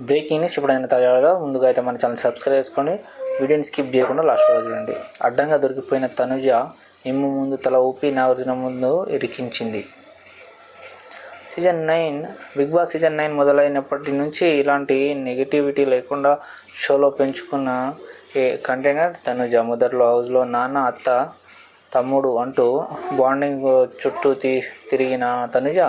Breaking news ఎప్పుడైనా తాజాగా ముందుగా అయితే మన ఛానల్ సబ్స్క్రైబ్ చేసుకోండి వీడియోని స్కిప్ చేయకుండా లాస్ట్ వరకు చూడండి. అడ్డంగా దొరికిపోయిన తనుజ ఇమ్ము ముందు తల ఊపి నాగార్జున ముందు ఇరికించింది. Season nine Bigg Boss season nine మొదలైనప్పటి నుంచి ఇలాంటి నెగిటివిటీ లేకుండా షోలో పెంచుకున్న ఏ కంటైనర్ తనుజ. మొదట్లో హౌస్లో నాన్న అత్త తమ్ముడు అంటూ బాండింగ్ చుట్టూ తి తిరిగిన తనుజ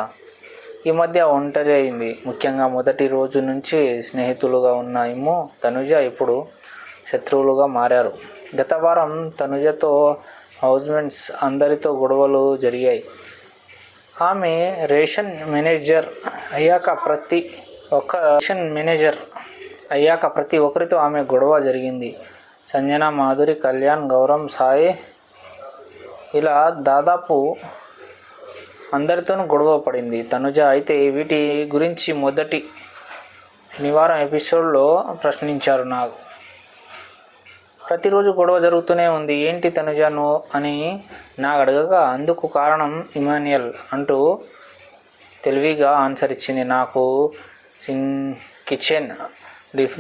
ఈ మధ్య ఒంటరి అయింది. ముఖ్యంగా మొదటి రోజు నుంచి స్నేహితులుగా ఉన్న ఇమ్ము తనుజ ఇప్పుడు శత్రువులుగా మారారు. గత వారం తనుజతో హౌస్మెంట్స్ అందరితో గొడవలు జరిగాయి. ఆమె రేషన్ మేనేజర్ అయ్యాక ప్రతి ఒక్క రేషన్ మేనేజర్ అయ్యాక ప్రతి ఒక్కరితో ఆమె గొడవ జరిగింది. సంజన మాధురి కళ్యాణ్ గౌరవ్ సాయి ఇలా దాదాపు అందరితోనూ గొడవ పడింది. తనుజ అయితే వీటి గురించి మొదటి శనివారం ఎపిసోడ్లో ప్రశ్నించారు నాకు ప్రతిరోజు గొడవ జరుగుతూనే ఉంది. ఏంటి తనుజను అని నాకు అడగగా అందుకు కారణం ఇమాన్యుయల్ అంటూ తెలివిగా ఆన్సర్ ఇచ్చింది. నాకు కిచెన్ డిఫ్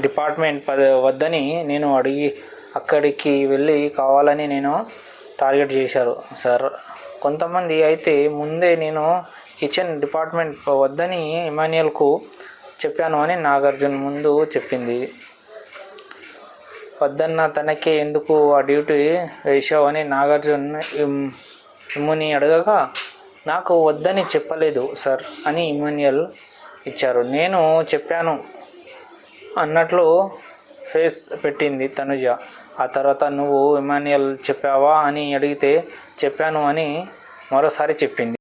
డిపార్ట్మెంట్ పద వద్దని నేను అడిగి అక్కడికి వెళ్ళి కావాలని నేను టార్గెట్ చేశారు. సార్ కొంతమంది అయితే ముందే నేను కిచెన్ డిపార్ట్మెంట్ వద్దని ఇమాన్యుయల్కు చెప్పాను అని నాగార్జున ముందు చెప్పింది. వద్దన్న తనకే ఎందుకు ఆ డ్యూటీ వేసావు అని నాగార్జున్ ఇమ్ముని అడగగా నాకు వద్దని చెప్పలేదు సార్ అని ఇమాన్యుయల్ ఇచ్చారు. నేను చెప్పాను అన్నట్లు ఫేస్ పెట్టింది తనుజ. ఆ తర్వాత నువ్వు ఇమాన్యుయల్ చెప్పావా అని అడిగితే చెప్పాను అని మరోసారి చెప్పింది.